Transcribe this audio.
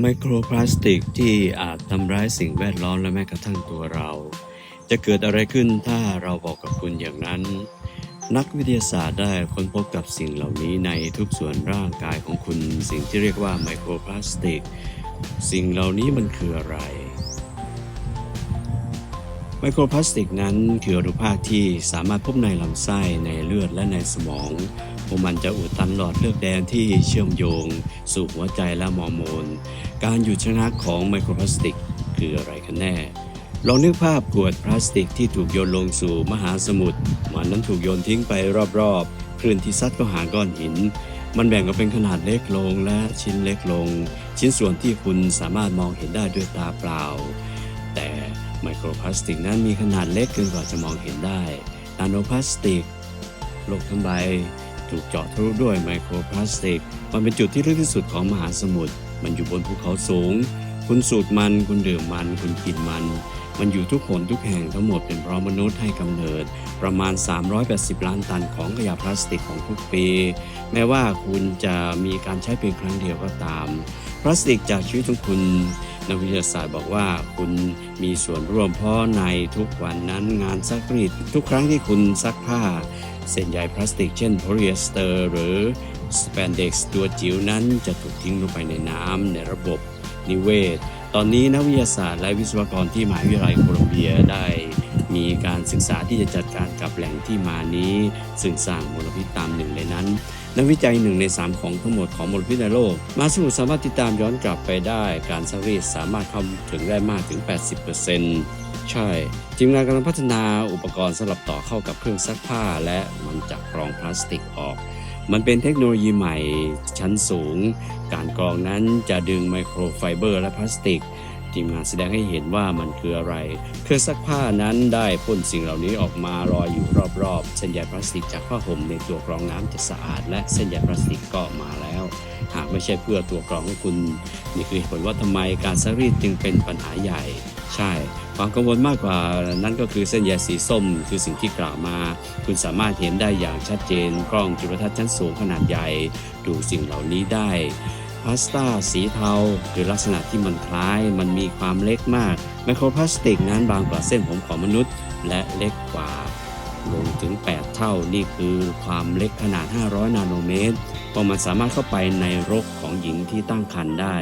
ไมโครพลาสติกที่อาจทำร้ายสิ่งแวดล้อมและแม้กระทั่งตัวเรา จะเกิดอะไรขึ้นถ้าเราบอกกับคุณอย่างนั้น นักวิทยาศาสตร์ได้ค้นพบกับสิ่งเหล่านี้ในทุกส่วนร่างกายของคุณ สิ่งที่เรียกว่าไมโครพลาสติก สิ่งเหล่านี้มันคืออะไรไมโครพลาสติกนั้นคืออนุภาคที่สามารถพบในลำไส้ในเลือดและในสมอง พวกมันจะอุดตันหลอดเลือดแดงที่เชื่อมโยง สู่หัวใจและฮอร์โมน การหยุดชะงักของไมโครพลาสติก คืออะไรกันแน่ ลองนึกภาพขวดพลาสติกที่ถูกโยนลงสู่มหาสมุทรมันนั้นถูกโยนทิ้งไปรอบๆคลื่นที่ซัดก็หาก้อนหิน มันแบ่งออกเป็นขนาดเล็กลงและชิ้นเล็กลง ชิ้นส่วนที่คุณสามารถมองเห็นได้ด้วยตาเปล่า แต่ไมโครพลาสติกนั้นมีขนาดเล็กเกินกว่าจะมองเห็นได้ นาโนพลาสติกโลกทั้งใบ ถูกเจาะทะลุด้วยไมโครพลาสติก มันเป็นจุดที่ลึกที่สุดของมหาสมุทร มันอยู่บนภูเขาสูง คุณสูดมัน คุณดื่มมัน คุณกินมัน มันอยู่ทุกคนทุกแห่งทั้งหมดเป็นเพราะมนุษย์ให้กำเนิด ประมาณ 380 ล้านตันของขยะพลาสติกของทุกปี แม้ว่าคุณจะมีการใช้เพียงครั้งเดียวก็ตาม พลาสติกจากชีวิตของคุณนักวิทยาศาสตร์บอกว่าคุณมีส่วนร่วมเพราะในทุกวันนั้นงานซักรีดทุกครั้งที่คุณซักผ้า เส้นใยพลาสติกเช่นโพลีเอสเตอร์หรือสเปนเด็กซ์ตัวจิ๋วนั้นจะถูกทิ้งลงไปในน้ำในระบบนิเวศ ตอนนี้นักวิทยาศาสตร์และวิศวกรที่มหาวิทยาลัยโคลัมเบียได้มีการศึกษาที่จะจัดการกับแหล่งที่มานี้ซึ่งสร้างมลพิษตามหนึ่งในนั้น นักวิจัยหนึ่งในสามของทั้งหมดของมลพิษในโลก มาสมุทรสามารถติดตามย้อนกลับไปได้ การซักรีสามารถเข้าถึงได้มากถึง 80%ใช่ ทีมงานกำลังพัฒนาอุปกรณ์สำหรับต่อเข้ากับเครื่องซักผ้าและมันจะกรองพลาสติกออก มันเป็นเทคโนโลยีใหม่ชั้นสูง การกรองนั้นจะดึงไมโครไฟเบอร์และพลาสติก ทีมงานแสดงให้เห็นว่ามันคืออะไร เครื่องซักผ้านั้นได้พ่นสิ่งเหล่านี้ออกมาลอยอยู่รอบๆ เส้นใยพลาสติกจากผ้าห่มในตัวกรองน้ำจะสะอาด และเส้นใยพลาสติกก็มาแล้ว หากไม่ใช่เพื่อตัวกรองของคุณ นี่คือผลว่าทำไมการซักรีดจึงเป็นปัญหาใหญ่ ใช่ ความกังวลมากกว่านั้นก็คือเส้นใยสีส้ม คือสิ่งที่กล่าวมา คุณสามารถเห็นได้อย่างชัดเจน กล้องจุลทรรศน์ชั้นสูงขนาดใหญ่ ดูสิ่งเหล่านี้ได้พาสต้าสีเทาหรือลักษณะที่มันคล้ายมันมีความเล็กมาก ไมโครพลาสติกนั้นบางกว่าเส้นผมของมนุษย์ และเล็กกว่าลงถึง 8 เท่านี่คือความเล็กขนาด 500 นาโนเมตรพราะมันสามารถเข้าไปในรกของหญิงที่ตั้งครรภ์ได้